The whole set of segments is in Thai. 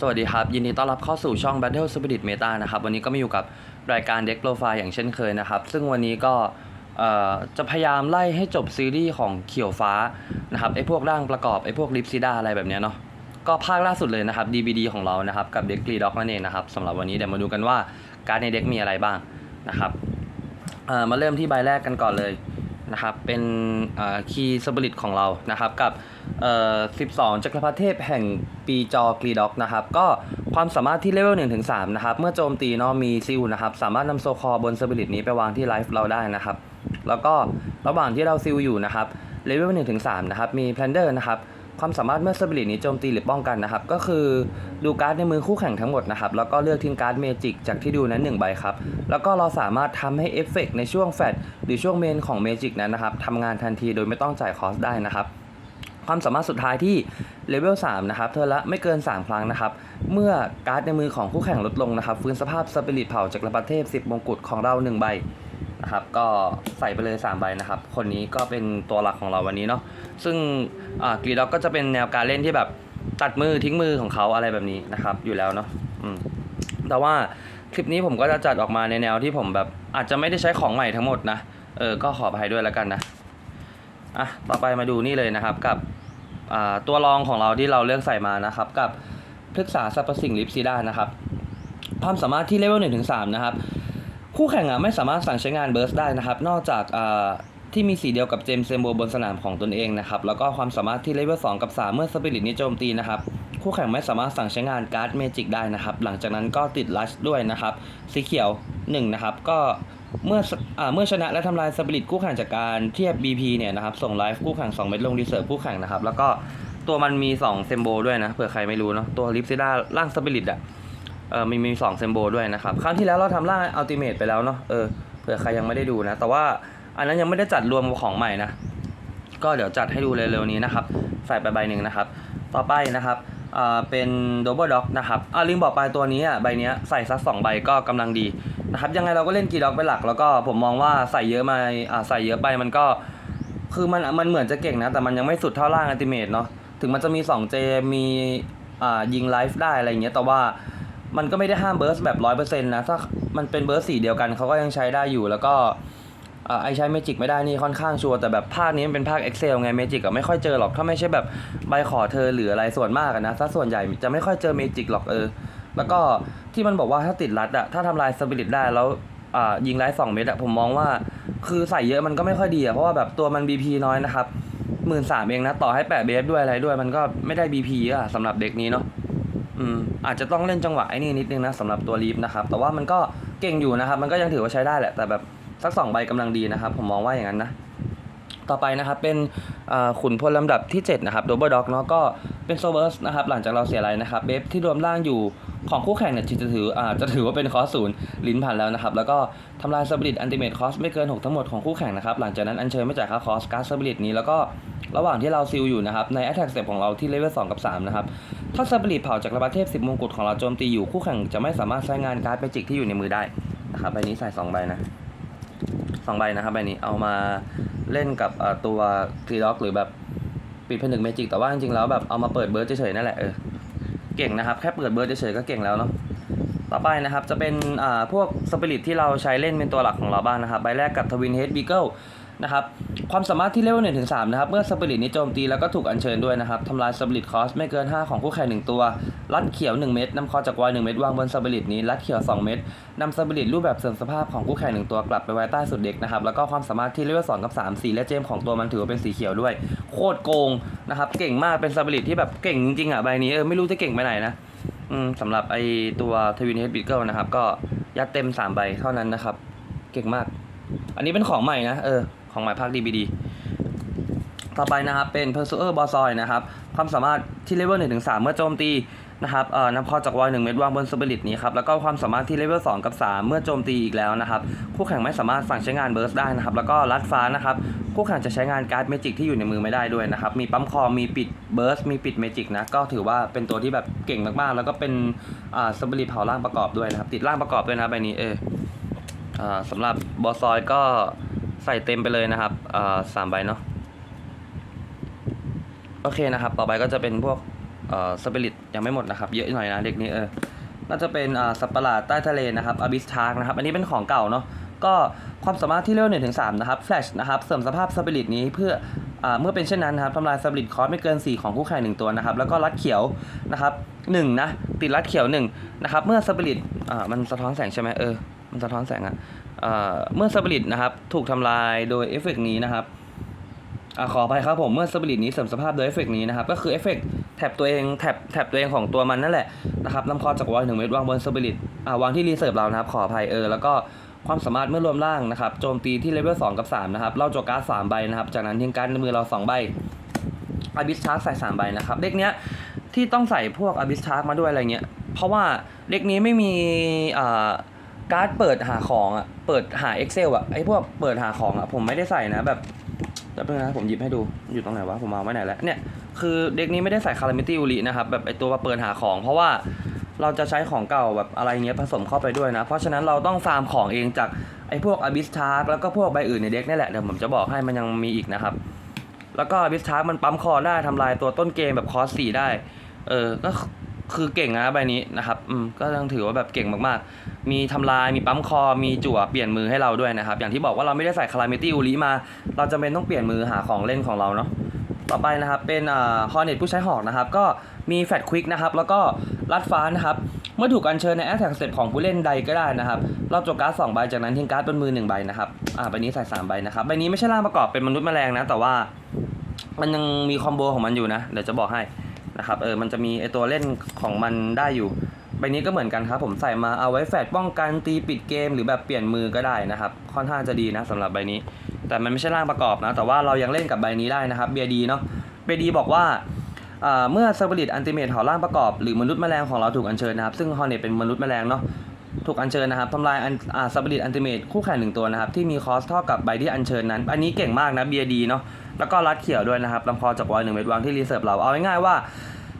สวัสดีครับ ยินดีต้อนรับเข้าสู่ช่อง Battle Spirit Meta นะครับ วันนี้ก็มาอยู่กับรายการ Deck Profile อย่างเช่นเคยนะครับ ซึ่งวันนี้ก็จะพยายามไล่ให้จบซีรีส์ของเขียวฟ้านะครับไอ้พวกร่างประกอบไอ้พวกลิปซิดาอะไรแบบเนี้ยเนาะก็ภาคล่าสุดเลยนะครับ DVD ของเรานะครับ กับเด็กกรีด็อกนั่นเองนะครับสำหรับวันนี้เดี๋ยวมาดูกันว่าการในเด็กมีอะไรบ้างนะครับมาเริ่มที่ใบแรกกันก่อนเลยนะครับเป็นคีย์สปิริตของเรานะครับกับ เอ่อ12 จักรพรรดิเทพแห่งปีจอกรีด็อกนะครับ ก็ความสามารถที่เลเวล1ถึง3นะครับ เมื่อโจมตีเนาะมีซิลนะครับ สามารถนำโซคอบนสปิริตนี้ไปวางที่ไลฟ์เราได้นะครับ แล้วก็ระหว่างที่เราซิลอยู่นะครับเลเวล1ถึง3นะครับ มีแพลนเดอร์นะครับ ความสามารถเมื่อสปิริตนี้โจมตีหรือป้องกันนะครับ ก็คือดูการ์ดในมือคู่แข่งทั้งหมดนะครับ แล้วก็เลือกทิ้งการ์ดเมจิกจากที่ดูนั้น1ใบครับ แล้วก็เราสามารถทำให้เอฟเฟกต์ในช่วงแฟดหรือช่วงเมนของเมจิกนั้นนะครับทำงานทันทีโดยไม่ต้องจ่ายคอสได้นะครับ ความสามารถสุดท้ายที่เลเวล3นะครับเธอละไม่เกิน 3 ครั้งนะครับ เมื่อการ์ดในมือของคู่แข่งลดลงนะครับ ฟื้นสภาพสปิริตเผาจากรประเทศ10 มงกุฎของเรา 1 ใบนะครับ ก็ใส่ไปเลย 3 ใบนะครับ คนนี้ก็เป็นตัวหลักของเราวันนี้เนาะซึ่งกรีด็อกก็จะเป็นแนวการเล่นที่แบบตัดมือทิ้งมือของเขาอะไรแบบนี้นะครับ อยู่แล้วเนาะแต่ว่าคลิปนี้ผมก็จะจัดออกมาในแนวที่ผมแบบอาจจะไม่ได้ใช้ของใหม่ทั้งหมดนะเออก็ขออภัยด้วยแล้วกันนะ อะต่อไปมาดูนี่เลยนะครับกับตัวรองของเราที่เราเลือกใส่มานะครับ กับพฤกษาสรรพสิ่งลิปซิดานะครับความสามารถที่เลเวล1ถึง3นะครับ คู่แข่งอะไม่สามารถสั่งใช้งานเบิร์สได้นะครับ นอกจากที่มีสีเดียวกับเจมส์เซมโบบนสนามของตนเองนะครับ แล้วก็ความสามารถที่เลเวล2กับ3เมื่อสปิริตนี้โจมตีนะครับ คู่แข่งไม่สามารถสั่งใช้งานการ์ดเมจิกได้นะครับ หลังจากนั้นก็ติดลัชด้วยนะครับ สีเขียว1นะครับ ก็ เมื่อเมื่อชนะและทำลายสปิริตคู่แข่งจากการเทียบ BP เนี่ยนะครับส่งไลฟ์คู่แข่ง2 เม็ดลงรีเซิร์ฟคู่แข่งนะครับ แล้วก็ตัวมันมี2เซมโบด้วยนะเผื่อใครไม่รู้เนาะตัวลิปซิด้าร่างสปิริตอะเออมีมีสองเซมโบด้วยนะครับครั้งที่แล้วเราทำร่างอัลติเมทไปแล้วเนาะเออเผื่อใครยังไม่ได้ดูนะ แต่ว่าอันนั้นยังไม่ได้จัดรวมของใหม่นะก็เดี๋ยวจัดให้ดูเร็วๆนี้นะครับใส่ไปใบหนึ่งนะครับ ต่อไปนะครับ อ่าเป็นโดเบิลด็อกนะครับอ่าลิงบอกไปตัวนี้อะใบเนี้ยใส่สักสองใบก็กำลังดีนะครับยังไงเราก็เล่นกีด็อกเป็นหลัก แล้วก็ผมมองว่าใส่เยอะมาอ่าใส่เยอะไปมันก็คือมันมันเหมือนจะเก่งนะ แต่มันยังไม่สุดเท่าร่างอัลติเมทเนาะถึงมันจะมี 2J มีอ่ายิงไลฟ์ได้อะไรเงี้ยแต่ว่ามันก็ไม่ได้ห้ามเบิร์สแบบร้อยเปอร์เซ็นต์นะถ้ามันเป็นเบิร์สสีเดียวกันเขาก็ยังใช้ได้อยู่แล้วก็ ไอใช้เมจิกไม่ได้นี่ค่อนข้างชัวร์แต่แบบภาคนี้มันเป็นภาค Excel ไงเมจิกอะไม่ค่อยเจอหรอก ถ้าไม่ใช่แบบใบขอเธอหรืออะไรส่วนมากอะนะส่วนใหญ่จะไม่ค่อยเจอเมจิกหรอกเออ แล้วก็ที่มันบอกว่าถ้าติดรัดอะถ้าทำลายสปิริตได้แล้วอ่ายิงไลฟ์สองเม็ดอะผมมองว่า คือใส่เยอะมันก็ไม่ค่อยดีอะเพราะว่าแบบตัวมัน BP น้อยนะครับหมื่นสามเองนะต่อให้แปะเบฟด้วยอะไรด้วยมันก็ไม่ได้ BP อะสำหรับเด็กนี้เนาะอืมอาจจะต้องเล่นจังหวะไอ้นี่นิดนึงนะสำหรับตัวลีฟนะครับแต่ว่ามันก็เก่งอยู่นะครับมันก็ยังถือว่าใช้ได้แหละแต่แบบ สักสองใบกำลังดีนะครับ ผมมองว่าอย่างนั้นนะ ต่อไปนะครับเป็นขุนพลลำดับที่ 7 นะครับโดเบิลด็อกเนาะก็เป็นโซเบิร์สนะครับหลังจากเราเสียอะไรนะครับเบฟที่รวมร่างอยู่ของคู่แข่งเนี่ยจะถืออ่าจะถือว่าเป็นคอสศูนย์ลิ้นผ่านแล้วนะครับ แล้วก็ทำลายสปิริตอันติเมทคอสไม่เกิน 6 ทั้งหมดของคู่แข่งนะครับ หลังจากนั้นอัญเชิญไม่จ่ายค่าคอสการ์ดสปิริตนี้แล้วก็ระหว่างที่เราซิลอยู่นะครับ ใน Attack Step ของเราที่เลเวล2กับ 3 นะครับ ถ้าสปิริตเผาจากระบาเทพ 10มงกุฎของเราโจมตีอยู่คู่แข่งจะไม่สามารถใช้งานการ์ดเมจิกที่อยู่ในมือได้นะครับใบนี้ใส่สองใบนะ สองใบนะครับใบนี้เอามาเล่นกับตัวกรีด็อกหรือแบบปิดผนึกเมจิกแต่ว่าจริงๆแล้วแบบเอามาเปิดเบิร์ดเฉยๆนั่นแหละเออเก่งนะครับแค่เปิดเบิร์ดเฉยๆก็เก่งแล้วเนาะต่อไปนะครับจะเป็นอ่าพวกสปิริตที่เราใช้เล่นเป็นตัวหลักของเราบ้างนะครับใบแรกกับทวินเฮดบีเกิลนะครับ ความสามารถที่เลเวลหนึ่งถึงสามนะครับ เมื่อสปิริตนี้โจมตีแล้วก็ถูกอัญเชิญด้วยนะครับทำลายสปิริตคอสไม่เกิน 5 ของคู่แข่งหนึ่งตัว ลัดเขียว 1 เม็ดนำคอจากวอย1เม็ดวางบนสปิริตนี้ ลัดเขียว 2 เม็ดนำสปิริตรูปแบบเสริมสภาพของคู่แข่งหนึ่งตัวกลับไปไว้ใต้สุดเด็กนะครับ แล้วก็ความสามารถที่เลเวล2กับ3สีและเจมของตัวมันถือว่าเป็นสีเขียวด้วย โคตรโกงนะครับ เก่งมาก เป็นสปิริตที่แบบเก่งจริงๆอะใบนี้ เออ ไม่รู้จะเก่งไปไหนนะสำหรับไอตัวทวินเฮดบิทเกิลนะครับ ก็ยัดเต็ม3ใบเท่านั้นนะครับ เก่งมาก อันนี้เป็นของใหม่นะ เออ ของหม่ภาค DVD ต่อไปนะครับเป็น p e r s u e r b o s o y นะครับความสามารถที่เลเวล1ถึง3เมื่อโจมตีนะครับเอ่อนำคอจากวอย1เม็ดวางบนสปิริตนี้ครับ แล้วก็ความสามารถที่เลเวล2กับ 3 เมื่อโจมตีอีกแล้วนะครับ คู่แข่งไม่สามารถสั่งใช้งานเบิร์สได้นะครับ แล้วก็ลัดฟ้านะครับ คู่แข่งจะใช้งานการ์ดเมจิกที่อยู่ในมือไม่ได้ด้วยนะครับ มีปั๊มคอ มีปิดเบิร์ส มีปิดเมจิกนะ ก็ถือว่าเป็นตัวที่แบบเก่งมากๆ แล้วก็เป็นอ่าสปิริตเผาร่างประกอบด้วยนะครับ ติดร่างประกอบด้วยนะใบนี้เอออ่าสำหรับบอสซอยก็ ใส่เต็มไปเลยนะครับสามใบเนาะโอเคนะครับ ต่อไปก็จะเป็นพวกอ่อสปิริตยังไม่หมดนะครับ เยอะหน่อยนะเด็กนี้เออน่าจะเป็นสัตว์ประหลาดใต้ทะเลนะครับอบิสทาร์กนะครับ อันนี้เป็นของเก่าเนาะก็ความสามารถที่เลเวลหนึ่งถึงสามนะครับแฟลชนะครับเสริมสภาพสปิริตนี้เพื่ออเมื่อเป็นเช่นนั้นนะครับทำลายสปิริตคอร์สไม่เกิน 4 ของคู่แข่งหนึ่งตัวนะครับ แล้วก็รัดเขียวนะครับหนึ่งนะติดรัดเขียวหนึ่งนะครับ เมื่อสปิริตมันสะท้อนแสงใช่ไหมเออมันสะท้อนแสงอะ เมื่อสปิริตนะครับถูกทำลายโดยเอฟเฟกต์นี้นะครับอขออภัยครับผมเมื่อสปิริตนี้เสริมสภาพโดยเอฟเฟกต์นี้นะครับก็คือเอฟเฟกต์แท็บตัวเองแท็บแท็บตัวเองของตัวมันนั่นแหละนะครับนำคอจากวอลหนึ่งเม็ดวางบนสปิริตอ่าวางที่รีเซิร์ฟเรานะครับขออภัยเออแล้วก็ความสามารถเมื่อรวมร่างนะครับโจมตีที่เลเวล2กับ3นะครับเราจวการ์ดสามใบนะครับ จากนั้นทิ้งการ์ดในมือเราสองใบอาบิสชาร์กใส่สามใบนะครับเด็กเนี้ยที่ต้องใส่พวกอาบิสชาร์กมาด้วยอะไรเงี้ยเพราะว่าเด็กนี้ไม่มีอ่า การ์ดเปิดหาของอะเปิดหา Excel อะไอ้พวกเปิดหาของอะผมไม่ได้ใส่นะแบบแป๊บนึงนะผมหยิบให้ดูอยู่ตรงไหนวะผมเอาไว้ไหนแล้วเนี่ยคือเด็กนี้ไม่ได้ใส่ Calamity u r i นะครับแบบไอ้ตัวมาเปิดหาของ เพราะว่าเราจะใช้ของเก่าแบบอะไรเงี้ยผสมเข้าไปด้วยนะ เพราะฉะนั้นเราต้องฟาร์มของเองจากไอ้พวก Abyss Shark แล้วก็พวกใบอื่นในเด็กนี่แหละเดี๋ยวผมจะบอกให้มันยังมีอีกนะครับ แล้วก็ Abyss Shark มันปั๊มคอได้ทำลายตัวต้นเกมแบบคอสสี่ได้เออก็ คือเก่งนะใบนี้นะครับอืมก็ต้องถือว่าแบบเก่งมากๆ มีทำลายมีปั๊มคอ มีจั่วเปลี่ยนมือให้เราด้วยนะครับ อย่างที่บอกว่าเราไม่ได้ใส่คาราเมตี้อูริมา เราจำเป็นต้องเปลี่ยนมือหาของเล่นของเราเนาะต่อไปนะครับเป็นอ่าฮอร์เน็ตผู้ใช้หอกนะครับ ก็มีแฟตควิกนะครับ แล้วก็ลัดฟ้านะครับ เมื่อถูกอัญเชิญในแอ t แท็กสเต็ปของผู้เล่นใดก็ได้นะครับรอบจบการ์ดสองใบจากนั้นทิ้งการ์ดบนมือหนึ่งใบนะครับอ่าใบนี้ใส่สามใบนะครับใบนี้ไม่ใช่ร่างประกอบเป็นมนุษย์แมลงนะแต่ว่า มันยังมีคอมโบของมันอยู่นะเดี๋ยวจะบอกให้ นะครับเออมันจะมีไอตัวเล่นของมันได้อยู่ใบนี้ก็เหมือนกันครับผมใส่มาเอาไว้แฟดป้องกันตีปิดเกมหรือแบบเปลี่ยนมือก็ได้นะครับ ค่อนข้างจะดีนะสำหรับใบนี้ แต่มันไม่ใช่ร่างประกอบนะ แต่ว่าเรายังเล่นกับใบนี้ได้นะครับเบียดีเนาะเบียดีบอกว่าเมื่อสปิริตอันติเมทหอร่างประกอบหรือมนุษย์แมลงของเราถูกอัญเชิญนะครับ ซึ่งฮอร์เน็ตเป็นมนุษย์แมลงเนาะ ถูกอัญเชิญนะครับทำลายอันอ่าสปิริตอันติเมทคู่แข่งหนึ่งตัวนะครับ ที่มีคอสเท่ากับใบที่อัญเชิญนั้น อันนี้เก่งมากนะเบียดีเนาะแล้วก็รัดเขียวด้วยนะครับลำคอจากวอยหนึ่งเม็ดวางที่รีเซิร์ฟเราเอาง่ายๆว่า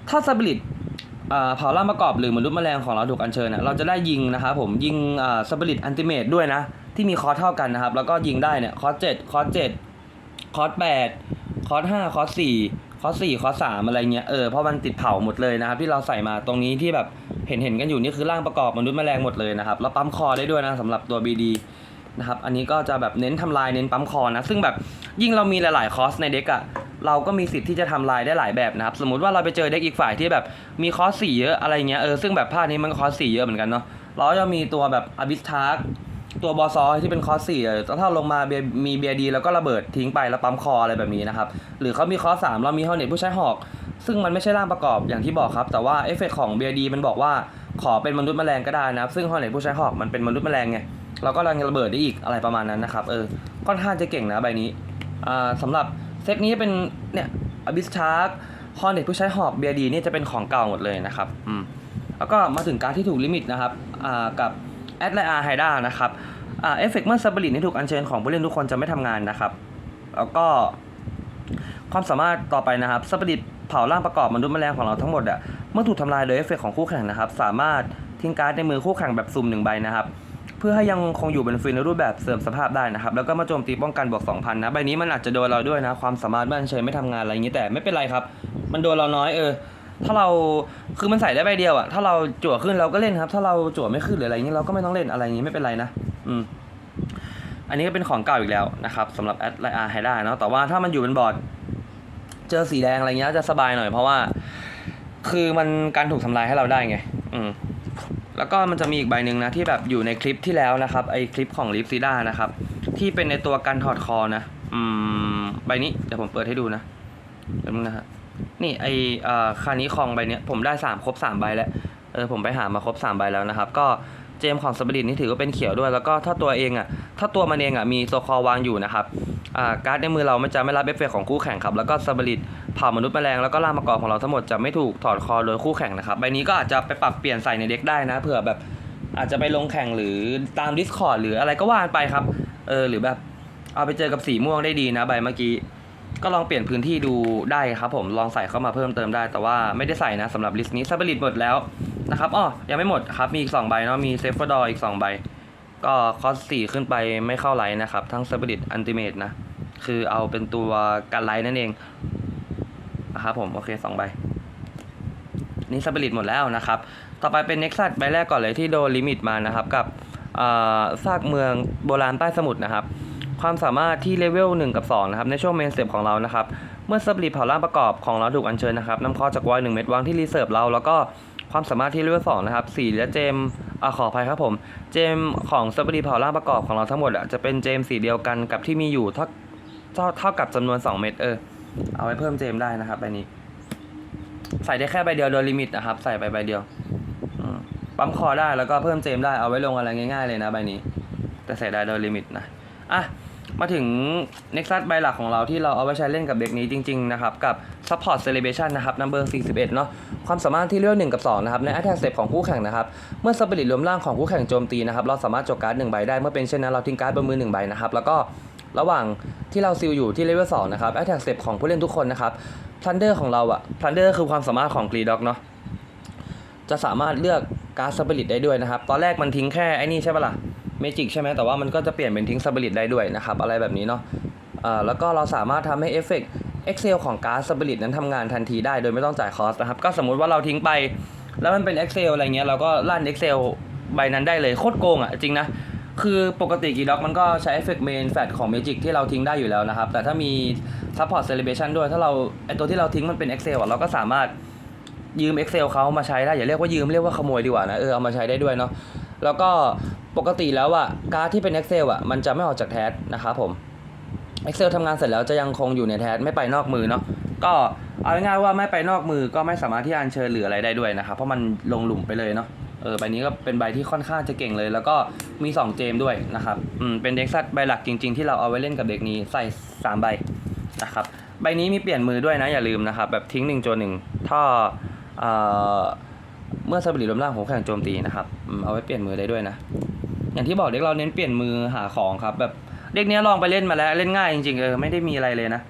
ถ้าสปิริตอ่าเผาล่างประกอบหรือมนุษย์แมลงของเราถูกอัญเชิญนะเราจะได้ยิงนะครับผมยิงอ่าสปิริตอันติเมทด้วยนะ ที่มีคอสเท่ากันนะครับ แล้วก็ยิงได้เนี่ยคอสเจ็ดคอสเจ็ดคอสแปดคอสห้าคอสสี่ คอสี่คอสามอะไรเงี้ยเออเพราะมันติดเผาหมดเลยนะครับที่เราใส่มาตรงนี้ที่แบบเห็นเห็นกันอยู่นี่คือร่างประกอบมนุษย์แมลงหมดเลยนะครับแล้วปั๊มคอได้ด้วยนะสำหรับตัว BD นะครับอันนี้ก็จะแบบเน้นทำลายเน้นปั๊มคอนะซึ่งแบบยิ่งเรามีหลายๆคอสในเด็กอะเราก็มีสิทธิ์ที่จะทำลายได้หลายแบบนะครับ สมมติว่าเราไปเจอเด็กอีกฝ่ายที่แบบมีคอสสีเยอะอะไรเงี้ยเออซึ่งแบบภาคนี้มันก็คอสสีเยอะเหมือนกันเนาะเราจะมีตัวแบบอบิสทาร์ ตัวบอซอที่เป็นคอร์สสี่เออถ้าลงมาเบียมีเบียดี แล้วก็ระเบิดทิ้งไปแล้วปั๊มคออะไรแบบนี้นะครับ หรือเขามีคอร์สสามเรามีฮอเน็ตผู้ใช้หอก ซึ่งมันไม่ใช่ร่างประกอบอย่างที่บอกครับ แต่ว่าเอฟเฟกของเบียดีมันบอกว่าขอเป็นมนุษย์แมลงก็ได้นะครับ ซึ่งฮอเน็ตผู้ใช้หอกมันเป็นมนุษย์แมลงไงเราก็รังระเบิดได้อีกอะไรประมาณนั้นนะครับเออค่อนข้างจะเก่งนะใบนี้อ่าสำหรับเซตนี้เป็นเนี่ยอบิสชาร์กฮอนเน็ตผู้ใช้หอกเบียดีนี่จะเป็นของเก่าหมดเลยนะครับอืมแล้วก็มาถึงการที่ถูกลิมิตนะครับอ่ากับ แอดไลอาไฮด้านะครับอ่าเอฟเฟกเมื่อสปิริตที่ถูกอัญเชิญของผู้เล่นทุกคนจะไม่ทำงานนะครับ แล้วก็ความสามารถต่อไปนะครับสปิริตเผาร่างประกอบมนุษย์แมลงของเราทั้งหมดอะเมื่อถูกทำลายโดยเอฟเฟกของคู่แข่งนะครับ สามารถทิ้งการ์ดในมือคู่แข่งแบบสุ่มหนึ่งใบนะครับเพื่อให้ยังคงอยู่บนฟิลในรูปแบบเสริมสภาพได้นะครับ แล้วก็มาโจมตีป้องกันบวก2,000นะใบนี้มันอาจจะโดนเราด้วยนะ ความสามารถบ้านเฉยไม่ทำงานอะไรอย่างนี้แต่ไม่เป็นไรครับ มันโดนเราน้อยเออ ถ้าเราคือมันใส่ได้ใบเดียวอะถ้าเราจั่วขึ้นเราก็เล่นครับ ถ้าเราจั่วไม่ขึ้นหรืออะไรอย่างนี้เราก็ไม่ต้องเล่นอะไรอย่างนี้ไม่เป็นไรนะ อืม อันนี้ก็เป็นของเก่าอีกแล้วนะครับสำหรับแอดไลอาไฮด้าเนาะแต่ว่าถ้ามันอยู่บนบอร์ด เจอสีแดงอะไรเงี้ยจะสบายหน่อยเพราะว่า คือมันการถูกทำลายให้เราได้ไง อืมแล้วก็มันจะมีอีกใบหนึ่งนะที่แบบอยู่ในคลิปที่แล้วนะครับไอคลิปของลิฟซีด้านะครับ ที่เป็นในตัวการถอดคอนะ อืม ใบนี้เดี๋ยวผมเปิดให้ดูนะเดี๋ยวนึงนะฮะ นี่ไออ่อคานี้คองใบเนี้ยผมได้สามครบสามใบแล้ว เออผมไปหามาครบสามใบแล้วนะครับ ก็เจมของสปิริตนี่ถือว่าเป็นเขียวด้วย แล้วก็ถ้าตัวเองอะ ถ้าตัวมันเองอะมีโซคอวางอยู่นะครับ อ่าการ์ดในมือเรามันจะไม่รับเอฟเฟกของคู่แข่งครับ แล้วก็สปิริตเผ่ามนุษย์แมลงแล้วก็ล่ามากรของเราทั้งหมดจะไม่ถูกถอดคอโดยคู่แข่งนะครับ ใบนี้ก็อาจจะไปปรับเปลี่ยนใส่ในเด็กได้นะ เผื่อแบบอาจจะไปลงแข่งหรือตาม Discord หรืออะไรก็ว่ากันไปครับ เออหรือแบบเอาไปเจอกับสีม่วงได้ดีนะใบเมื่อกี้ ก็ลองเปลี่ยนพื้นที่ดูได้ครับผมลองใส่เข้ามาเพิ่มเติมได้ แต่ว่าไม่ได้ใส่นะสำหรับลิสต์นี้สปิริตหมดแล้วนะครับอ๋อยังไม่หมดครับมีอีกสองใบเนาะมีเซฟเฟอร์ดออีกสองใบ ก็คอสสี่ขึ้นไปไม่เข้าไลท์นะครับ ทั้งสปิริตอันติเมตนะ คือเอาเป็นตัวกันไลท์นั่นเองนะครับผมโอเคสองใบนี่สปิริตหมดแล้วนะครับ ต่อไปเป็นเน็กซัสใบแรกก่อนเลยที่โดนลิมิตมานะครับ กับซากเมืองโบราณใต้สมุทรนะครับ ความสามารถที่เลเวล1กับ 2 นะครับ ในช่วงเมนสเต็ปของเรานะครับ เมื่อสปิริตเผาร่างประกอบของเราถูกอัญเชิญนะครับนำคอจากวอยหนึ่งเม็ดวางที่รีเซิร์ฟเราแล้วก็ความสามารถที่เลเวล2นะครับสีและเจมอขออภัยครับผม เจมของสปิริตเผาร่างประกอบของเราทั้งหมดอะจะเป็นเจมสีเดียวกันกับที่มีอยู่เท่าเท่ากับจำนวน 2 เม็ดเออเอาไว้เพิ่มเจมได้นะครับใบนี้ใส่ได้แค่ใบเดียวโดยลิมิตนะครับ ใส่ไปใบเดียวปั๊มคอได้แล้วก็เพิ่มเจมได้เอาไว้ลงอะไรง่ายๆเลยนะใบนี้ แต่ใส่ได้โดยลิมิตนะอะ มาถึง Nexus ใบหลักของเราที่เราเอาไว้ใช้เล่นกับเด็กนี้จริงๆนะครับกับ Support Celebration นะครับ number 41 เนาะความสามารถที่เลือก1กับ 2 นะครับ ใน Attack Step ของคู่แข่งนะครับ เมื่อสปิริตรวมร่างของคู่แข่งโจมตีนะครับ เราสามารถจกการ์ดหนึ่งใบได้เมื่อเป็นเช่นนั้นเราทิ้งการ์ดบนมือหนึ่งใบนะครับ แล้วก็ระหว่างที่เราซิลอยู่ที่เลเวล2นะครับ Attack Step ของผู้เล่นทุกคนนะครับ Plunder ของเราอะ Plunder คือความสามารถของ g r e e d o g เนาะจะสามารถเลือกการ์ดสปิริตได้ด้วยนะครับตอนแรกมันทิ้งแค่ไอ้นี่ใช่ปะล่ะ เมจิกใช่ไหมแต่ว่ามันก็จะเปลี่ยนเป็นทิ้งสปิริตได้ด้วยนะครับ อะไรแบบนี้เนาะแล้วก็เราสามารถทำให้เอฟเฟกต์ Excel ของการ์ดสปิริตนั้นทำงานทันทีได้โดยไม่ต้องจ่ายคอสนะครับ ก็สมมุติว่าเราทิ้งไป แล้วมันเป็น Excel อะไรเงี้ยเราก็ลั่น Excel ใบนั้นได้เลยโคตรโกงอะจริงนะคือปกติกีด็อกมันก็ใช้เอฟเฟกต์เมนแฟตของ Magic ที่เราทิ้งได้อยู่แล้วนะครับ แต่ถ้ามี Support Celebration ด้วย ถ้าเราไอตัวที่เราทิ้งมันเป็น Excel อะเราก็สามารถยืม Excel เขามาใช้ได้ อย่าเรียกว่ายืมเรียกว่าขโมยดีกว่านะเออเอามาใช้ได้ด้วยเนาะแล้วก็ ปกติแล้วอะการ์ดที่เป็น Excel อะมันจะไม่ออกจากแท็นะครับผม Excel ทำงานเสร็จแล้วจะยังคงอยู่ในแท็ไม่ไปนอกมือเนาะก็เอาง่ายๆว่าไม่ไปนอกมือก็ไม่สามารถที่อัญเชิญหรืออะไรได้ด้วยนะครับเพราะมันลงหลุมไปเลยเนาะเออใบนี้ก็เป็นใบที่ค่อนข้างจะเก่งเลย แล้วก็มี 2 เจมด้วยนะครับอืมเป็นเด็กซัดใบหลักจริง ๆ ที่เราเอาไว้เล่นกับเด็กนี้ใส่ 3 ใบนะครับใบนี้มีเปลี่ยนมือด้วยนะอย่าลืมนะครับแบบทิ้ง1โจหนึ่งถ้าเอ่อเมื่อสปิริรวมร่างของแข่งโจมตีนะครับอืมเอาไว้เปลี่ยนมือได้ด้วยนะ อย่างที่บอกเด็กเราเน้นเปลี่ยนมือหาของครับแบบเด็กเนี้ยลองไปเล่นมาแล้วเล่นง่ายจริงๆเออไม่ได้มีอะไรเลยนะ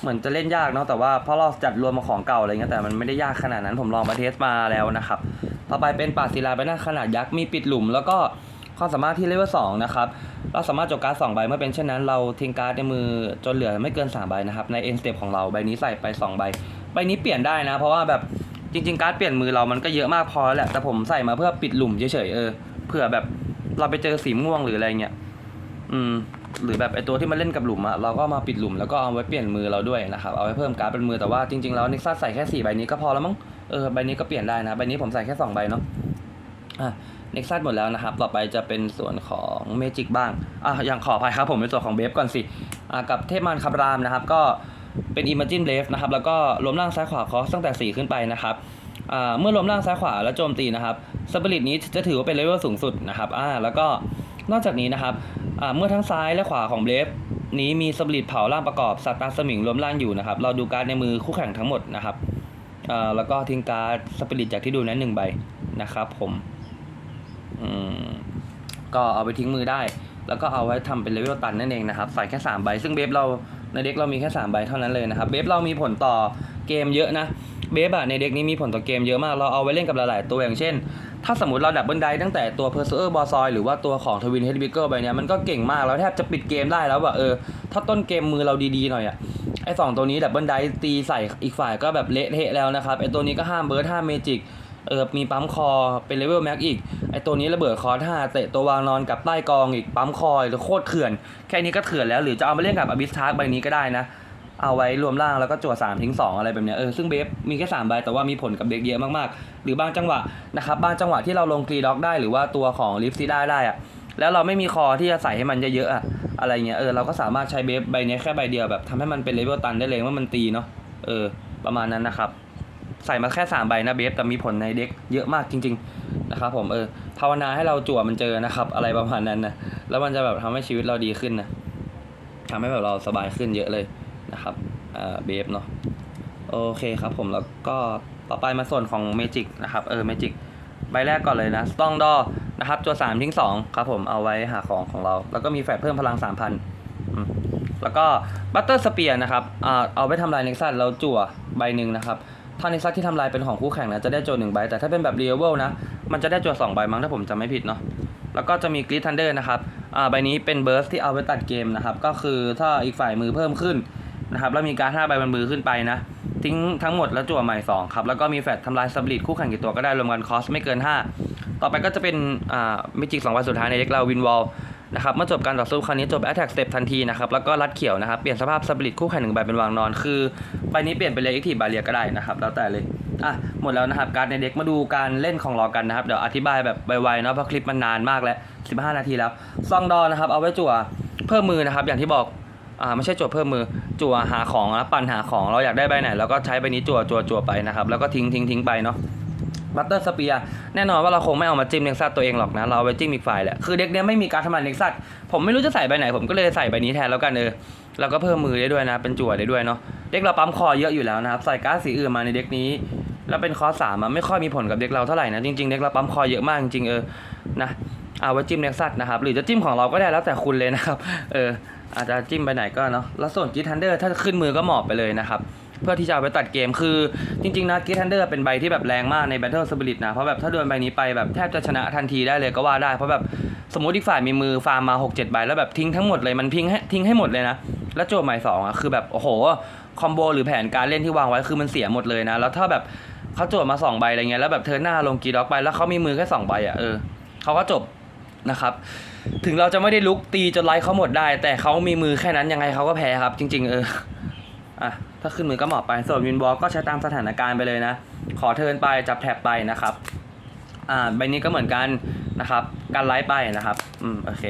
เหมือนจะเล่นยากเนาะแต่ว่าเพราะเราจัดรวมมาของเก่าอะไรเงี้ยแต่มันไม่ได้ยากขนาดนั้นผมลองมาเทสมาแล้วนะครับต่อไปเป็นปาศิลาใบหน้าขนาดยักษ์มีปิดหลุม แล้วก็ความสามารถที่เลเวลสองนะครับเราสามารถจกการ์ดสองใบเมื่อเป็นเช่นนั้นเราทิ้งการ์ดในมือจนเหลือไม่เกินสามใบนะครับในเอ็นสเตปของเราใบนี้ใส่ไปสองใบ ใบนี้เปลี่ยนได้นะ เพราะว่าแบบจริง ๆ การ์ดเปลี่ยนมือเรามันก็เยอะมากพอแล้วแหละแต่ผมใส่มาเพื่อปิดหลุมเฉยๆเออเผื่อแบบ เราไปเจอสีม่วงหรืออะไรเงี้ยอืม หรือแบบไอตัวที่มันเล่นกับหลุมอะเราก็มาปิดหลุมแล้วก็เอาไว้เปลี่ยนมือเราด้วยนะครับเอาไว้เพิ่มการ์ดเป็นมือแต่ว่าจริงๆแล้วนิกซัสใส่แค่สี่ใบนี้ก็พอแล้วมั้งเออใบนี้ก็เปลี่ยนได้นะใบนี้ผมใส่แค่สองใบเนาะอะเน็กซัสหมดแล้วนะครับ ต่อไปจะเป็นส่วนของเมจิกบ้าง อะอย่างขออภัยครับผมเป็นส่วนของเบฟก่อนสิ อะกับเทพมันคาบรามนะครับ ก็เป็น Imagine Brave นะครับ แล้วก็รวมร่างซ้ายขวาคอสตั้งแต่ 4 ขึ้นไปนะครับ อ่าเมื่อรวมร่างซ้ายขวาแล้วโจมตีนะครับสปิริตนี้จะถือว่าเป็นเลเวลสูงสุดนะครับอ่าแล้วก็นอกจากนี้นะครับอ่าเมื่อทั้งซ้ายและขวาของ Brave นี้มีสปิริตเผาร่างประกอบสัตว์ตาสมิงรวมร่างอยู่นะครับ เราดูการ์ดในมือคู่แข่งทั้งหมดนะครับอ่าแล้วก็ทิ้งการ์ดสปิริตจากที่ดูนั้นหนึ่งใบนะครับ ผมอืมก็เอาไปทิ้งมือได้ แล้วก็เอาไว้ทำเป็นเลเวลตันนั่นเองนะครับใส่แค่3ใบซึ่งเบฟเราในเด็กเรามีแค่3ใบเท่านั้นเลยนะครับ เบฟเรามีผลต่อเกมเยอะนะ เบฟอะในเด็กนี้มีผลต่อเกมเยอะมาก เราเอาไว้เล่นกับหลายๆ ตัวอย่างเช่น ถ้าสมมติเราดับเบิลไดตั้งแต่ตัวเพอร์เซอร์บอซอยหรือว่าตัวของทวินเฮดบิเกอร์ใบเนี้ยมันก็เก่งมากแล้วแทบจะปิดเกมได้แล้วแบบเออ ถ้าต้นเกมมือเราดีๆหน่อยอะไอสองตัวนี้ดับเบิลไดตีใส่อีกฝ่ายก็แบบเละเทะแล้วนะครับไอตัวนี้ก็ห้ามเบิร์ดห้ามเมจิกเออ มีปั๊มคอ เป็นเลเวลแม็กอีก ไอตัวนี้ระเบิดคอท่าเตะตัววางนอนกับใต้กองอีก ปั๊มคอยโคตรเถื่อน แค่นี้ก็เถื่อนแล้ว หรือจะเอามาเล่นกับอบิสทาร์ใบนี้ก็ได้นะ เอาไว้รวมร่างแล้วก็จั่วสามทิ้งสองอะไรแบบเนี้ยเออซึ่งเบฟมีแค่สามใบแต่ว่ามีผลกับเด็กเยอะมากๆ หรือบางจังหวะนะครับบางจังหวะที่เราลงกรีด็อกได้หรือว่าตัวของลิฟซีได้ได้อะแล้วเราไม่มีคอที่จะใส่ให้มันเยอะๆอะอะไรเงี้ยเออเราก็สามารถใช้เบฟใบนี้แค่ใบเดียวแบบทำให้มันเป็นเลเวลตันได้เลยว่ามันตีเนาะเออประมาณนั้นนะครับใส่มาแค่3ใบนะเบฟแต่มีผลในเด็กเยอะมากจริง ๆนะครับผมเออภาวนาให้เราจั่วมันเจอนะครับ อะไรประมาณนั้นนะแล้วมันจะแบบทำให้ชีวิตเราดีขึ้นนะทำให้แบบเราสบายขึ้นเยอะเลย นะครับเออเบฟเนาะโอเคครับผมแล้วก็ต่อไปมาส่วนของเมจิกนะครับเออเมจิกใบแรกก่อนเลยนะสตองดอนะครับจั่วสามทิ้งสองครับผมเอาไว้หาของของเรา แล้วก็มีแฟดเพิ่มพลังสามพันแล้วก็บัตเตอร์สเปียร์นะครับอเอาไว้ทำลายเน็กซัสเราจั่วใบหนึ่งนะครับถ้าในซักที่ทำลายเป็นของคู่แข่งนะจะได้จทย์หนึ่งใบ แต่ถ้าเป็นแบบเรียลเวลนะมันจะได้จทย์สองใบมั้งถ้าผมจำไม่ผิดเนาะแล้วก็จะมีกรี t ทันเดอร์นะครับใบนี้เป็นเบิร์สที่เอาไว้ตัดเกมนะครับก็คือถ้าอีกฝ่ายมือเพิ่มขึ้น นะครับแล้วมีการห้าใบบนมือขึ้นไปนะ ทิ้งทั้งหมดแล้วจั่วใหม่สองครับแล้วก็มีแฟลตทำลายสปิริตคู่แข่งกี่ตัวก็ได้รวมกันคอสไม่เกิน 5 ต่อไปก็จะเป็นอ่ามิจิกสองใบสุดท้ายในเด็กเราวินวอลนะครับเมื่อจบการต่อสู้ครั้งนี้จบแอตแทกสเต็ปทันทีนะครับแล้วก็รัดเขียวนะครับเปลี่ยนสภาพสปิริตคู่แข่งหนึ่งใบเป็นวางนอน คือใบนี้เปลี่ยนเป็นเลอิทีบาเรียก็ได้นะครับแล้วแต่เลยอะหมดแล้วนะครับการในเด็กมาดูการเล่นของเรากันนะครับเดี๋ยวอธิบายแบบไวๆเนาะเพราะคลิปมันนานมากแล้ว 15 นาทีแล้วซองดอนะครับเอาไว้จั่วเพิ่มมือนะครับอย่างที่บอก อ่าไม่ใช่จั่วเพิ่มมือ จั่วหาของนะปั่นหาของเราอยากได้ใบไหนเราก็ใช้ใบนี้จั่วจั่วจั่วไปนะครับแล้วก็ทิ้งทิ้งทิ้งไปเนาะบัตเตอร์สเปียแน่นอนว่าเราคงไม่เอามาจิ้มเน็กซัสตัวเองหรอกนะ เราเอาไปจิ้มอีกฝ่ายแหละ คือเด็กเนี้ยไม่มีการทำลายเน็กซัสผมไม่รู้จะใส่ใบไหน ผมก็เลยใส่ใบนี้แทนแล้วกันเออแล้วก็เพิ่มมือได้ด้วยนะ เป็นจั่วได้ด้วยเนาะเด็กเราปั๊มคอเยอะอยู่แล้วนะครับใส่การ์ดสีอื่นมาในเด็กนี้ แล้วเป็นคอสามอะไม่ค่อยมีผลกับเด็กเราเท่าไหร่นะจริงๆเด็กเราปั๊มคอเยอะมากจริงๆเออนะเอาไว้จิ้มเน็กซัสนะครับหรือจะจิ้มของเราก็ได้แล้วแต่คุณเลยนะครับเออ อาจจะจิ้มไปไหนก็เนาะแล้วส่วนกีทันเดอร์ถ้าขึ้นมือก็หมอบไปเลยนะครับเพื่อที่จะเอาไปตัดเกมคือจริงๆนะกีทันเดอร์เป็นใบที่แบบแรงมากใน Battle Spirit นะ เพราะแบบถ้าโดนใบนี้ไปแบบแทบจะชนะทันทีได้เลยก็ว่าได้ เพราะแบบสมมติอีกฝ่ายมีมือฟาร์มมา 6-7 ใบ แล้วแบบทิ้งทั้งหมดเลยมันทิ้งให้ทิ้งให้หมดเลยนะ แล้วโจทย์ใหม่สองอะคือแบบโอ้โหคอมโบหรือแผนการเล่นที่วางไว้คือมันเสียหมดเลยนะ แล้วถ้าแบบเขาโจทย์มาสองใบอะไรเงี้ยแล้วแบบเธอหน้าลงกีด็อกไปแล้วเขามีมือแค่สองใบอะเออเขาก็จบนะครับ ถึงเราจะไม่ได้ลุกตีจนไล่เขาหมดได้ แต่เขามีมือแค่นั้นยังไงเขาก็แพ้ครับ จริง ๆ เอออะถ้าขึ้นมือก็หมอบไปส่วนวินบอลก็ใช้ตามสถานการณ์ไปเลยนะ ขอเทินไปจับแท็บไปนะครับอ่าใบนี้ก็เหมือนกันนะครับการไลฟ์ไปนะครับอืมโอเค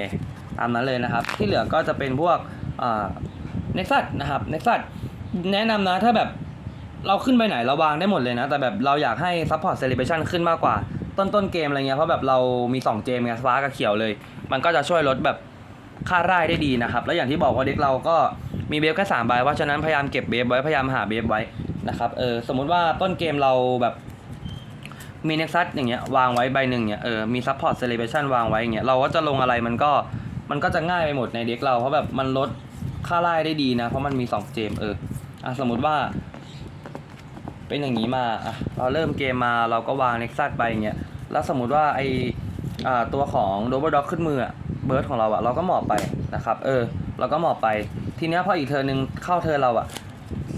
ตามนั้นเลยนะครับ ที่เหลือก็จะเป็นพวกอ่าเน็กซัสนะครับเน็กซัสแนะนำนะถ้าแบบเราขึ้นไปไหนเราวางได้หมดเลยนะ แต่แบบเราอยากให้ซัพพอร์ตเซเลบ a ชันขึ้นมากกว่า ต้นต้นเกมอะไรเงี้ยเพราะแบบเรามี 2 เกมไงฟ้ากับเขียวเลย มันก็จะช่วยลดแบบค่าไร่ได้ดีนะครับ แล้วอย่างที่บอกว่าเด็กเราก็มีเบฟแค่สามใบเพราะฉะนั้นพยายามเก็บเบฟไว้พยายามหาเบฟไว้นะครับเออสมมุติว่าต้นเกมเราแบบมีเน็กซัสอย่างเงี้ยวางไว้ใบหนึ่งเนี่ยเออมีซัพพอร์ตเซเลบชันวางไว้อย่างเงี้ยเราก็จะลงอะไรมันก็มันก็จะง่ายไปหมดในเด็กเราเพราะแบบมันลดค่าไร่ได้ดีนะ เพราะมันมี2เกมเอออะสมมุติว่า เป็นอย่างนี้มาอะเราเริ่มเกมมาเราก็วางเน็กซัสไปอย่างเงี้ยแล้วสมมติว่าไอ ตัวของโดเบิลด็อกขึ้นมือเบิร์ดของเราอะเราก็หมอบไปนะครับ เออ เราก็หมอบไป ทีเนี้ยพออีกเทอร์นหนึงเข้าเทอร์เราอะ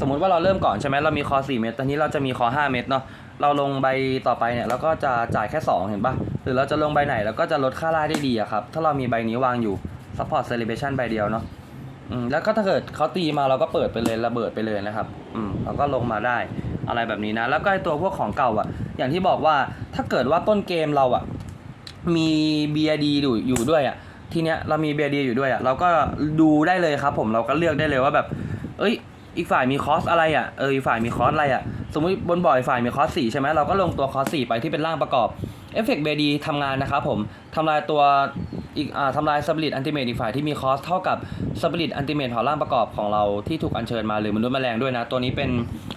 สมมุติว่าเราเริ่มก่อนใช่ไหมเรามีคอ 4 เม็ดตอนนี้เราจะมีคอ 5 เม็ดเนาะเราลงใบต่อไปเนี่ยเราก็จะจ่ายแค่ 2 เห็นปะหรือเราจะลงใบไหนเราก็จะลดค่าร่ายได้ดีอะครับ ถ้าเรามีใบนี้วางอยู่ support celebration ใบเดียวเนาะอืมแล้วก็ถ้าเกิดเขาตีมาเราก็เปิดไปเลยระเบิดไปเลยนะครับอืมเราก็ลงมาได้อะไรแบบนี้นะ แล้วก็ไอตัวพวกของเก่าอะ อย่างที่บอกว่าถ้าเกิดว่าต้นเกมเราอะ มีเบียดีอยู่อยู่ด้วยอะทีเนี้ยเรามีเบียดีอยู่ด้วยอะเราก็ดูได้เลยครับ ผมเราก็เลือกได้เลยว่าแบบ เอ้ย อีกฝ่ายมีคอสอะไรอะเอออีกฝ่ายมีคอสอะไรอะสมมติบนบอร์ดอีกฝ่ายมีคอสสี่ใช่ไหมเราก็ลงตัวคอสสี่ไปที่เป็นร่างประกอบเอฟเฟกต์เบดีทำงานนะครับผมทำลายตัวอีกอ่าทำลายสปิริตอันติเมตอีกฝ่ายที่มีคอสเท่ากับสปิริตอันติเมตของร่างประกอบของเราที่ถูกอัญเชิญมาหรือมนุษย์แมลงด้วยนะ ตัวนี้เป็น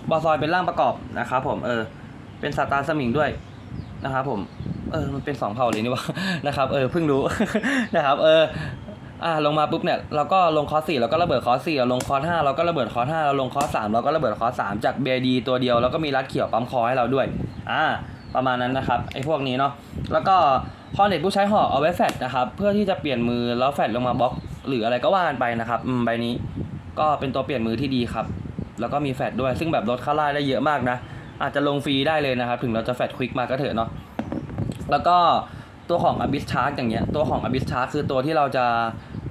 บอซอยเป็นร่างประกอบนะครับผมเออเป็นซาตานสมิงด้วย นะครับผมเออมันเป็นสองเผ่าเลยนี่วะนะครับเออเพิ่งรู้นะครับเอออ่าลงมาปุ๊บเนี่ยเราก็ลงคอร์สสี่เราก็ระเบิดคอร์สสี่เราลงคอร์สห้าเราก็ระเบิดคอร์สห้าเราลงคอร์สสามเราก็ระเบิดคอร์สสามจากเบดีตัวเดียวแล้วก็มีรัดเขียวปั๊มคอให้เราด้วยอ่าประมาณนั้นนะครับไอ้พวกนี้เนาะแล้วก็พอเน็ตผู้ใช้ห่อเอาไว้แฟดนะครับเพื่อที่จะเปลี่ยนมือแล้วแฟดลงมาบล็อก หรืออะไรก็ว่ากันไปนะครับอืมใบนี้ก็เป็นตัวเปลี่ยนมือที่ดีครับ แล้วก็มีแฟดด้วยซึ่งแบบลดค่าไล่ได้เยอะมากนะ อาจจะลงฟรีได้เลยนะครับ ถึงเราจะแฟดควิกมาก็เถอะเนาะแล้วก็ตัวของ Abyss Charge อย่างเงี้ยตัวของ Abyss Charge คือตัวที่เราจะ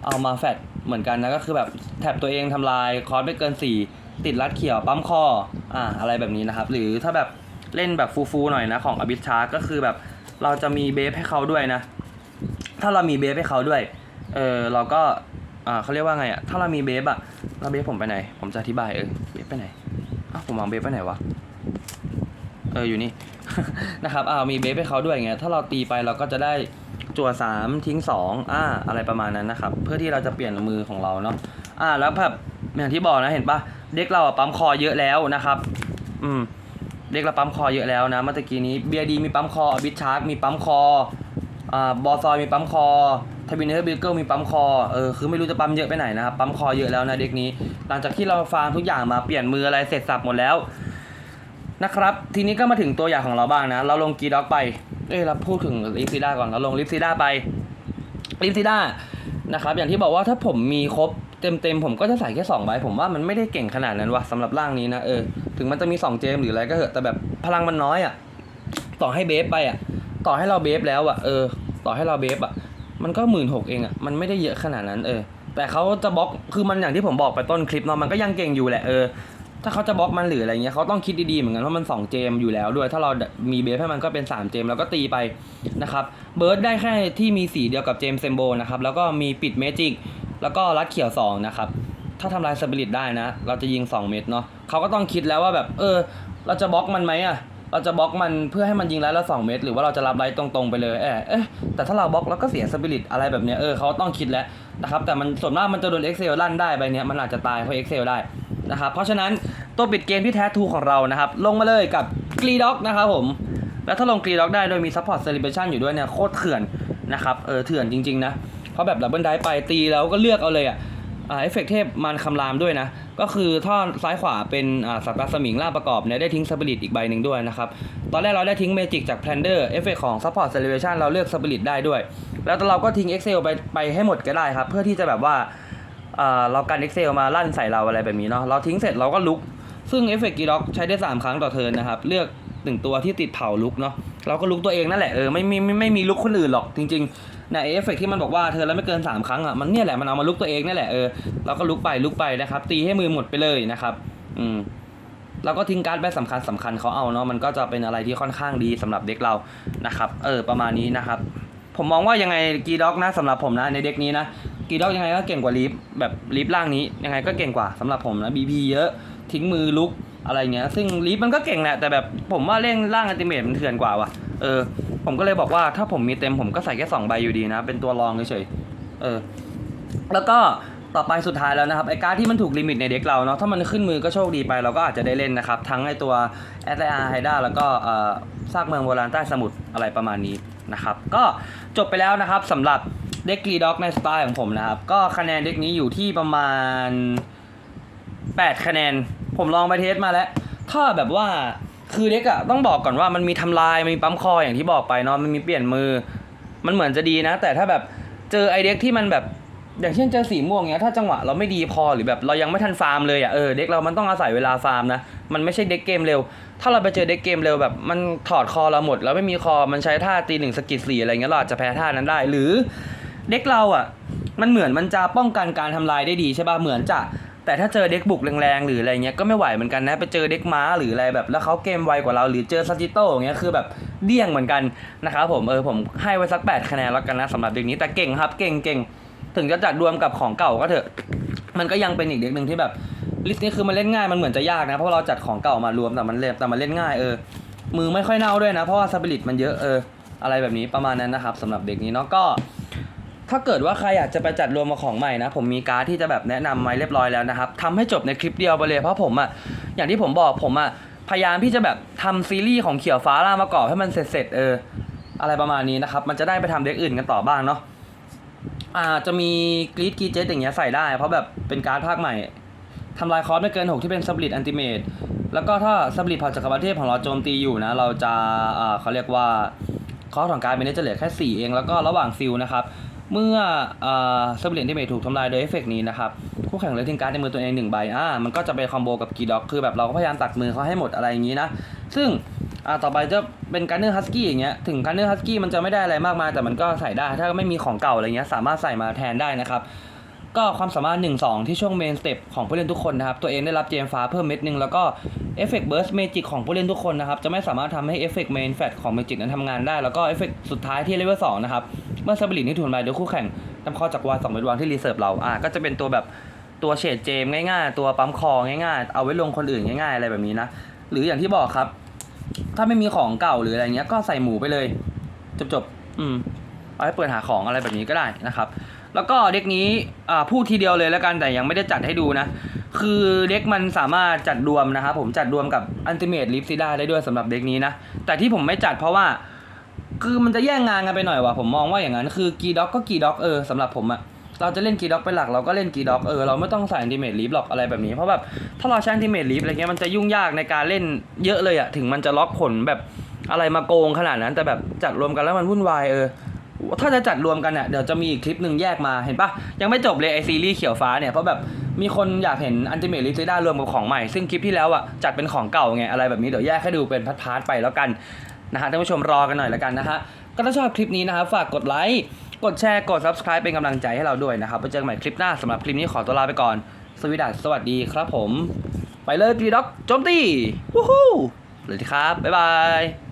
เอามาแฟดเหมือนกันนะก็คือแบบแท็บตัวเองทำลายคอร์สไม่เกิน 4 ติดรัดเขียวปั๊มคออ่าอะไรแบบนี้นะครับ หรือถ้าแบบเล่นแบบฟูๆหน่อยนะของ Abyss Charge ก็คือแบบเราจะมีเบฟให้เขาด้วยนะ ถ้าเรามีเบฟให้เขาด้วยเออเราก็อ่าเขาเรียกว่าไงอะถ้าเรามีเบฟอะเราเบฟผมไปไหน ผมจะอธิบายเออเบฟไปไหนอ้าวผมวางเบฟไปไหนวะ เอออยู่นี่ นะครับอ่ามีเบฟให้เขาด้วยอย่างเงี้ยถ้าเราตีไปเราก็จะได้จั่วสามทิ้งสองอ่าอะไรประมาณนั้นนะครับ เพื่อที่เราจะเปลี่ยนมือของเราเนาะอ่าแล้วแบบอย่างที่บอกนะเห็นปะเด็กเราอะปั๊มคอเยอะแล้วนะครับ อืมเด็กเราปั๊มคอเยอะแล้วนะเมื่อกี้นี้เบียดีมีปั๊มคอบิชชาร์กมีปั๊มคออ่าบอซอยมีปั๊มคอทบินเนอร์บิลเกิลมีปั๊มคอเออคือไม่รู้จะปั๊มเยอะไปไหนนะครับปั๊มคอเยอะแล้วนะเด็กนี้ หลังจากที่เราฟาร์มทุกอย่างมาเปลี่ยนมืออะไรเสร็จสับหมดแล้ว นะครับ ทีนี้ก็มาถึงตัวอย่างของเราบ้างนะ เราลงกีด็อกไป เอ้ยเราพูดถึงลิฟซิด้าก่อน เราลงลิฟซิด้าไปลิฟซิด้านะครับ อย่างที่บอกว่าถ้าผมมีครบเต็มเต็มๆ ผมก็จะใส่แค่2ใบผมว่ามันไม่ได้เก่งขนาดนั้นวะสำหรับร่างนี้นะเออถึงมันจะมี 2 เจมหรืออะไรก็เถอะแต่แบบพลังมันน้อยอะ่ะต่อให้เบฟไปอะ่ะต่อให้เราเบฟแล้วอะ่ะเออต่อให้เราเบฟอะ่ะมันก็หมื่นหกเองอะ่ะมันไม่ได้เยอะขนาดนั้นเออแต่เขาจะบล็อกคือมันอย่างที่ผมบอกไปต้นคลิปเนาะมันก็ยังเก่งอยู่แหละเออ ถ้าเขาจะบล็อกมันหรืออะไรเงี้ยเขาต้องคิดดีๆเหมือนกันเพราะมัน2เจมอยู่แล้วด้วย ถ้าเรามีเบฟให้มันก็เป็น3เจมแล้วก็ตีไปนะครับเบิร์ดได้แค่ที่มีสีเดียวกับเจมเซมโบนะครับแล้วก็มีปิดเมจิกแล้วก็รัดเขียว2นะครับถ้าทำลายสปิริตได้นะ เราจะยิง 2 เม็ดเนาะเขาก็ต้องคิดแล้วว่าแบบเออ เราจะบล็อกมันไหมอะเราจะบล็อกมันเพื่อให้มันยิงไลท์ละสองเม็ดหรือว่าเราจะรับไลท์ตรงๆไปเลยเออเอ๊ะแต่ถ้าเราบล็อกแล้วก็เสียสปิริตอะไรแบบเนี้ยเออเขาต้องคิดแล้วนะครับแต่มันส่วนมากมันจะโดน Excel ลั่นได้ใบเนี้ยมันอาจจะตายเพราะ Excel ได้ นะครับ เพราะฉะนั้นตัวปิดเกมที่แท้ทูของเรานะครับ ลงมาเลยกับกรีด็อกนะครับผม แล้วถ้าลงกรีด็อกได้โดยมีซัพพอร์ตเซเลบชันอยู่ด้วยเนี่ยโคตรเถื่อนนะครับเออเถื่อนจริงๆนะ เพราะแบบดับเบิลไดไปตีแล้วก็เลือกเอาเลยอะอ่าเอฟเฟกเทพมันคำรามด้วยนะ ก็คือท่อนซ้ายขวาเป็นอ่าสัตว์สมิงล่าประกอบเนี่ยได้ทิ้งสปิริตอีกใบหนึ่งด้วยนะครับ ตอนแรกเราได้ทิ้งเมจิกจากแพลนเดอร์เอฟเฟกของซัพพอร์ตเซเลบชันเราเลือกสปิริตได้ด้วย แล้วเราก็ทิ้ง Excel ไปไปให้หมดก็ได้ครับ เพื่อที่จะแบบว่า เรากัน Excel มาลั่นใส่เราอะไรแบบนี้เนาะเราทิ้งเสร็จเราก็ลุก ซึ่งเอฟเฟกต์กีด็อกใช้ได้ 3 ครั้งต่อเทิร์นนะครับ เลือกหนึ่งตัวที่ติดเผาลุกเนาะเราก็ลุกตัวเองนั่นแหละเออไม่มีไม่ไม่มีลุกคนอื่นหรอกจริงๆในเอฟเฟกที่มันบอกว่าเธอแล้วไม่เกิน 3 ครั้งอะมันเนี่ยแหละมันเอามาลุกตัวเองนั่นแหละเออเราก็ลุกไปลุกไปนะครับ ตีให้มือหมดไปเลยนะครับอืมเราก็ทิ้งการ์ดใบสำคัญสำคัญเขาเอาเนาะมันก็จะเป็นอะไรที่ค่อนข้างดีสำหรับเด็กเรานะครับ เออประมาณนี้นะครับ ผมมองว่ายังไงกีด็อกนะสำหรับผมนะในเด็กนี้นะกีด็อกยังไงก็เก่งกว่าลีฟแบบลีฟล่างนี้ยังไงก็เก่งกว่าสำหรับผมนะบีพีเยอะทิ้งมือลุกอะไรเงี้ยซึ่งลีฟมันก็เก่งแหละแต่แบบผมว่าเร่งล่างอัติเมตมันเถื่อนกว่าว่ะเออผมก็เลยบอกว่าถ้าผมมีเต็มผมก็ใส่แค่สองใบอยู่ดีนะ เป็นตัวรองเฉยๆเออแล้วก็ต่อไปสุดท้ายแล้วนะครับไอ้การดที่มันถูกลิมิตในเด็กเราเนาะถ้ามันขึ้นมือก็โชคดีไปเราก็อาจจะได้เล่นนะครับ ทั้งไอ้ตัวแอตไออาร์ไฮด้าแล้วก็เออซากเมืองโบราณใต้สมุทรอะไรประมาณนี้นะครับ ก็ จบไปแล้วนะครับสำหรับเด็กรีด็อกในสไตล์ของผมนะครับ ก็คะแนนเด็กนี้อยู่ที่ประมาณ 8 คะแนน ผมลองไปเทสมาแล้ว ถ้าแบบว่าคือเด็กอะต้องบอกก่อนว่ามันมีทำลายมันมีปั๊มคออย่างที่บอกไปเนาะมันมีเปลี่ยนมือ มันเหมือนจะดีนะ แต่ถ้าแบบเจอไอเด็กที่มันแบบอย่างเช่นเจอสีม่วงเงี้ยถ้าจังหวะเราไม่ดีพอหรือแบบเรายังไม่ทันฟาร์มเลยอะเออเด็กเรามันต้องอาศัยเวลาฟาร์มนะมันไม่ใช่เด็กเกมเร็ว ถ้าเราไปเจอเด็กเกมเร็วแบบ มันถอดคอเราหมด แล้วไม่มีคอมันใช้ท่าตีหนึ่งสกิดสี่อะไรเงี้ยเราอาจจะแพ้ท่านั้นได้ หรือเด็กเราอะ มันเหมือนมันจะป้องกันการทำลายได้ดีใช่ป่ะเหมือนจะแต่ถ้าเจอเด็กบุกแรงๆหรืออะไรเงี้ยก็ไม่ไหวเหมือนกันนะไปเจอเด็กม้าหรืออะไรแบบ แล้วเขาเกมไวกว่าเราหรือเจอซาจิโต้อย่างเงี้ยคือแบบเดี่ยงเหมือนกันนะครับผมเออผมให้ไว้สัก 8 คะแนนแล้วกันนะสำหรับเด็กนี้แต่เก่งครับเก่งเก่งถึงจะจัดรวมกับของเก่าก็เถอะ มันก็ยังเป็นอีกเด็กหนึ่งที่แบบ ลิสต์นี้คือมันเล่นง่ายมันเหมือนจะยากนะเพราะเราจัดของเก่ามารวมแต่มันเล่นแต่มันเล่นง่ายเออมือไม่ค่อยเน่าด้วยนะเพราะว่าสปิริตมันเยอะเอออะไรแบบนี้ประมาณนั้นนะครับสำหรับเด็กนี้เนาะก็ ถ้าเกิดว่าใครอยากจะไปจัดรวมมาของใหม่นะ ผมมีการ์ดที่จะแบบแนะนำไว้เรียบร้อยแล้วนะครับทำให้จบในคลิปเดียวไปเลยเพราะผมอะอย่างที่ผมบอกผมอะพยายามที่จะแบบทำซีรีส์ของเขียวฟ้าล่ามากรอบให้มันเสร็จๆเออ อะไรประมาณนี้นะครับ มันจะได้ไปทำเด็กอื่นกันต่อบ้างเนาะอ่าจะมีกรีดกีเจตอย่างเงี้ยใส่ได้ เพราะแบบเป็นการ์ดภาคใหม่ ทำลายคอร์สไม่เกิน 6 ที่เป็นสปริตอันติเมตแล้วก็ถ้าสปริตพอจักรวรรดิเทพของเราโจมตีอยู่นะ เราจะอ่าเขาเรียกว่าคอร์สของการเป็นจะเหลือแค่ 4 เอง แล้วก็ระหว่างซิลนะครับ เมื่ออ่าสปริตอันติเมตถูกทำลายโดยเอฟเฟกต์นี้นะครับคู่แข่งเหลือทิ้งการ์ดในมือตัวเองหนึ่งใบอ่ามันก็จะไปคอมโบกับกีด็อกคือแบบเราก็พยายามตัดมือเขาให้หมดอะไรอย่างนี้นะซึ่งอ่าต่อไปจะเป็นการเนอร์ฮัสกี้อย่างเงี้ยถึงการเนอร์ฮัสกี้มันจะไม่ได้อะไรมากมายแต่มันก็ใส่ได้ ถ้าไม่มีของเก่าอะไรเงี้ยสามารถใส่มาแทนได้นะครับ ก็ความสามารถ 1 2 ที่ช่วงเมนสเต็ปของผู้เล่นทุกคนนะครับ ตัวเองได้รับเจมฟ้าเพิ่มเม็ดหนึง แล้วก็เอฟเฟกต์เบิร์สเมจิกของผู้เล่นทุกคนนะครับ จะไม่สามารถทำให้เอฟเฟกต์เมนแฟตของเมจิกนั้นทำงานได้ แล้วก็เอฟเฟกต์สุดท้ายที่เลเวลสองนะครับ เมื่อสปิริตที่ถูกทำลายโดยคู่แข่งนำข้อจากวาสองเม็ดวางที่รีเซิร์ฟเราอ่าก็จะเป็นตัวแบบตัวเฉดเจมง่ายๆ ตัวปั๊มคอง่ายๆ เอาไว้ลงคนอื่นง่ายๆ อะไรแบบนี้นะหรืออย่างที่บอกครับ ถ้าไม่มีของเก่าหรืออะไรเงี้ยก็ใส่หมูไปเลย จบจบๆอืมเอาให้เปิดหาของอะไรแบบนี้ก็ได้นะครับ แล้วก็เด็กนี้พูดทีเดียวเลยแล้วกันแต่ยังไม่ได้จัดให้ดูนะ คือเด็กมันสามารถจัดรวมนะครับผมจัดรวมกับอันติเม e ลิฟซิด้าได้ด้วยสำหรับเด็กนี้นะ แต่ที่ผมไม่จัดเพราะว่าคือมันจะแย่งงานกันไปหน่อยว่ะผมมองว่าอย่างนั้นคือกีด็อกก็กีด็อกเออสำหรับผมอะเราจะเล่นกีด็อกเป็นหลักเราก็เล่นกีด็อกเออเราไม่ต้องใส่อันติเม e ลิฟหรอกอะไรแบบนี้เพราะแบบถ้าเราใช้อันติเม e ลิฟอะไรเงี้ยมันจะยุ่งยากในการเล่นเยอะเลยอะถึงมันจะล็อกผลแบบอะไรมาโกงขนาดนั้น แต่แบบจัดรวมกันแล้วมันวุ่นวายเออ ถ้าจะจัดรวมกันเนี่ยเดี๋ยวจะมีอีกคลิปหนึ่งแยกมาเห็นปะยังไม่จบเลยไอซีรีส์เขียวฟ้าเนี่ยเพราะแบบมีคนอยากเห็นอันติเมทลิซิด้ารวมกับของใหม่ ซึ่งคลิปที่แล้วอะจัดเป็นของเก่าไงอะไรแบบนี้เดี๋ยวแยกให้ดูเป็นพาร์ทๆไปแล้วกันนะฮะท่านผู้ชมรอกันหน่อยแล้วกันนะฮะก็ถ้าชอบคลิปนี้นะครับฝากกดไลค์กดแชร์กด subscribe เป็นกำลังใจให้เราด้วยนะครับไปเจอกันใหม่คลิปหน้าสำหรับคลิปนี้ขอตัวลาไปก่อน สวีดัสสวัสดีครับผม ไปเลยพีด็อกโจมตีวู้ฮู้สวัสดีครับบ๊ายบาย